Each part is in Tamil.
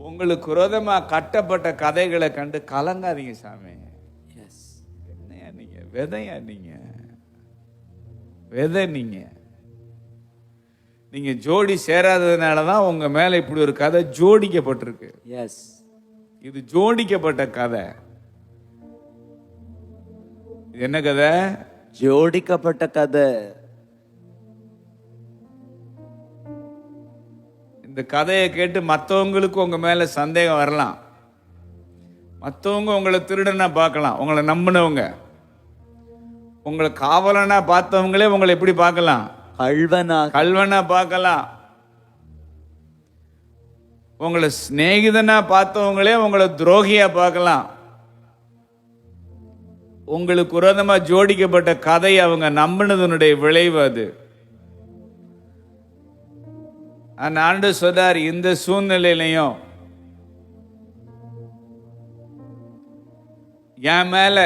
உங்களுக்கு விரோதமா கட்டப்பட்ட கதைகளை கண்டு கலங்காதீங்க சாமி. எஸ் என்னையா நீங்க? விதையா நீங்க? விதை நீங்க. நீங்க ஜோடி சேராததுனால தான் உங்க மேல இப்படி ஒரு கதை ஜோடிக்கப்பட்டிருக்கு. எஸ் இது ஜோடிக்கப்பட்ட கதை. என்ன கதை? ஜோடிக்கப்பட்ட கதை. இந்த கதையை கேட்டு மற்றவங்களுக்கு உங்க மேல சந்தேகம் வரலாம். மற்றவங்க உங்களை திருடனா பார்க்கலாம். உங்களை நம்பினவங்க. உங்களை காவலனா பார்த்தவங்களே உங்களை எப்படி பார்க்கலாம்? கல்வனாக கல்வனா பார்க்கலாம். உங்களை சிநேகிதனா பார்த்தவங்களே உங்களை துரோகியா பார்க்கலாம். உங்களுக்கு விரோதமா ஜோடிக்கப்பட்ட கதை அவங்க நம்பினதனுடைய விளைவு அது. ஆனா ஆண்டு சொல்றார் இந்த சூழ்நிலையிலையும் என் மேல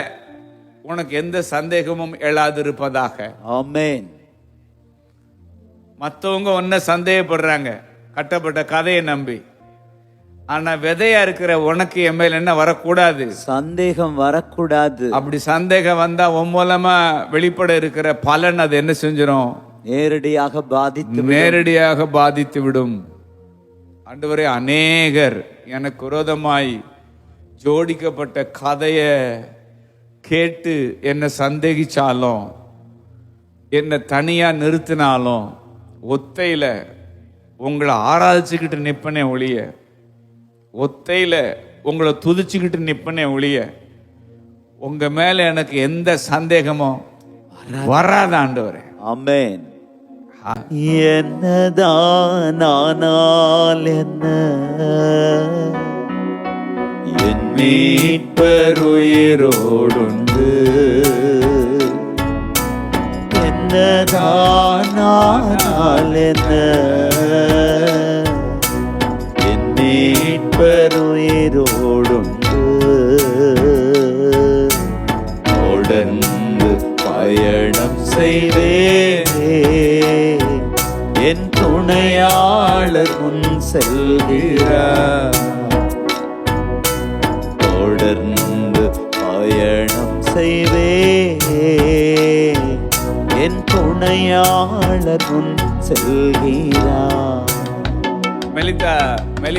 உனக்கு எந்த சந்தேகமும் எழாதிருப்பதாக. ஆமென் மற்றவங்க ஒன்ன சந்தேகப்படுறாங்க. கட்டப்பட்ட கதையை நம்பி. ஆனா விதையா இருக்கிற உனக்கு என் மேல என்ன வரக்கூடாது? சந்தேகம் வரக்கூடாது. அப்படி சந்தேகம் வந்தா உன் மூலமா வெளிப்பட இருக்கிற பலன் அது என்ன செஞ்சிடும் நேரடியாக பாதித்து நேரடியாக பாதித்து விடும். ஆண்டவரே அநேகர் எனக்கு விரோதமாய் ஜோடிக்கப்பட்ட கதையை கேட்டு என்னை சந்தேகிச்சாலும் என்னை தனியா நிறுத்தினாலும் ஒத்தையில உங்களை ஆராய்ச்சிக்கிட்டு நிப்பனே ஒழிய ஒத்தையில உங்களை துதிச்சுக்கிட்டு நிப்பனே ஒழிய உங்க மேல எனக்கு எந்த சந்தேகமும் வராத ஆண்டவரே. ஆமென். என்னதானால் என்ன? என் மீட்பருயிரோடுண்டு. என்னதானால் என்ன? என் மீட்பருயிரோடுண்டு. மலர் முன் செல்கிறார் தொடர்ந்து பயணம் செய்வே. என் துணையாளர் முன் செல்கிறார் மெலிதா மெலி